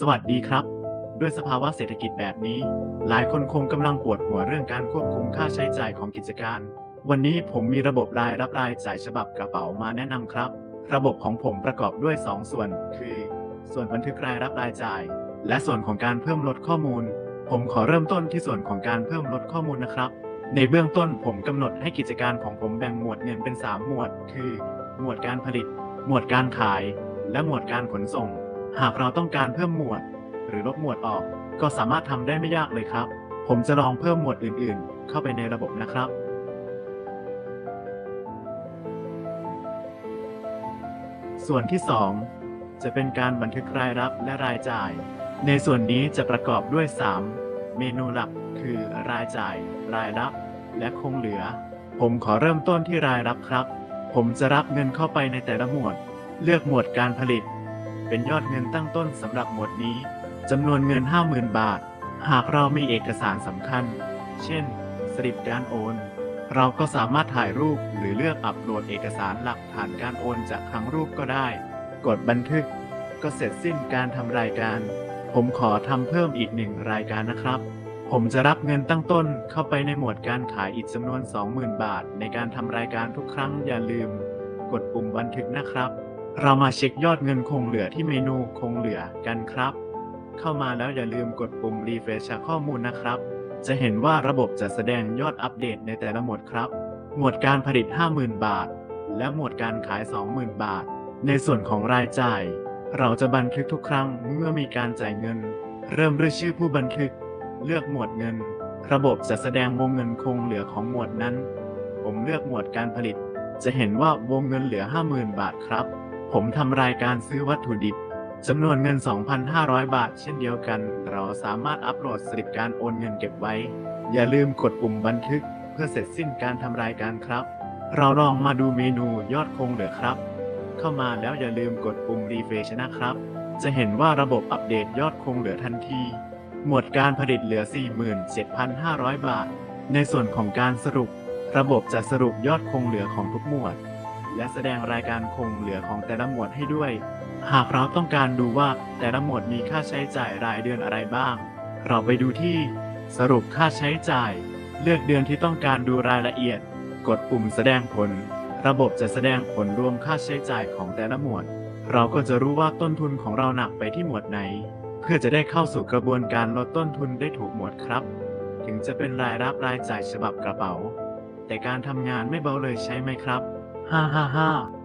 สวัสดีครับ ด้วยสภาวะเศรษฐกิจแบบนี้ หลายคนคงกำลังปวดหัวเรื่องการควบคุมค่าใช้จ่ายของกิจการ วันนี้ผมมีระบบรายรับรายจ่ายฉบับกระเป๋ามาแนะนำครับ ระบบของผมประกอบด้วย 2 ส่วน คือ ส่วนบันทึกรายรับรายจ่าย และส่วนของการเพิ่มลดข้อมูล ผมขอเริ่มต้นที่ส่วนของการเพิ่มลดข้อมูลนะครับ ในเบื้องต้นผมกำหนดให้กิจการของผมแบ่งหมวดเงินเป็น 3 หมวด คือ หมวดการผลิต หมวดการขาย และหมวดการขนส่ง หากเราต้องการเพิ่มหมวด หรือลบหมวดออก ก็สามารถทำได้ไม่ยากเลยครับ ผมจะลองเพิ่มหมวดอื่น ๆ เข้าไปในระบบนะครับส่วนที่ 2 จะเป็นการบันทึกรายรับและรายจ่าย ในส่วนนี้จะประกอบด้วย 3 เมนูหลักคือรายจ่าย รายรับ และคงเหลือ ผมขอเริ่มต้นที่รายรับครับ ผมจะรับเงินเข้าไปในแต่ละหมวด เลือกหมวดการผลิต เป็นยอดเงินตั้งต้นสำหรับหมวดนี้จำนวนเงิน 50,000 บาท หากเรามีเอกสารสำคัญ เช่น สลิปการโอน เราก็สามารถถ่ายรูปหรือเลือกอัปโหลดเอกสารหลักฐานการโอนจากครั้งรูปก็ได้ กดบันทึก ก็เสร็จสิ้นการทำรายการ ผมขอทำเพิ่มอีกหนึ่งรายการนะครับ ผมจะรับเงินตั้งต้นเข้าไปในหมวดการขายอีกจำนวน 20,000 บาท ในการทำรายการทุกครั้งอย่าลืม กดปุ่มบันทึกนะครับ เรามาเช็คยอดเงินคงเหลือที่เมนูคงเหลือกันครับ เข้ามาแล้วอย่าลืมกดปุ่ม refresh ข้อมูลนะครับ จะเห็นว่าระบบจะแสดงยอดอัปเดตในแต่ละหมวดครับ หมวดการผลิต 50,000 บาท และหมวดการขาย 20,000 บาท ในส่วนของรายจ่าย เราจะบันทึกทุกครั้งเมื่อมีการจ่ายเงิน เริ่มด้วยชื่อผู้บันทึก เลือกหมวดเงิน ระบบจะแสดงวงเงินคงเหลือของหมวดนั้น ผมเลือกหมวดการผลิต จะเห็นว่าวงเงินเหลือ 50,000 บาทครับ ผมทำรายการซื้อวัตถุดิบจำนวนเงิน 2,500 บาท เช่นเดียวกัน เราสามารถอัปโหลดสลิปการโอนเงินเก็บไว้ อย่าลืมกดปุ่มบันทึก เพื่อเสร็จสิ้นการทำรายการครับ เราลองมาดูเมนูยอดคงเหลือครับ เข้ามาแล้วอย่าลืมกดปุ่ม refresh นะครับ จะเห็นว่าระบบอัปเดตยอดคงเหลือทันที หมวดการผลิตเหลือ 47,500 บาท ในส่วนของการสรุป ระบบจะสรุปยอดคงเหลือของทุกหมวด และแสดงรายการคงเหลือของแต่ละหมวดให้ด้วย หากเราต้องการดูว่าแต่ละหมวดมีค่าใช้จ่ายรายเดือนอะไรบ้าง เราไปดูที่ สรุปค่าใช้จ่าย เลือกเดือนที่ต้องการดูรายละเอียด กดปุ่มแสดงผล ระบบจะแสดงผลรวมค่าใช้จ่ายของแต่ละหมวด เราก็จะรู้ว่าต้นทุนของเราหนักไปที่หมวดไหน เพื่อจะได้เข้าสู่กระบวนการลดต้นทุนได้ถูกหมวดครับ ถึงจะเป็นรายรับรายจ่ายฉบับกระเป๋า แต่การทำงานไม่เบาเลยใช่ไหมครับ ฮ่าฮ่าฮ่า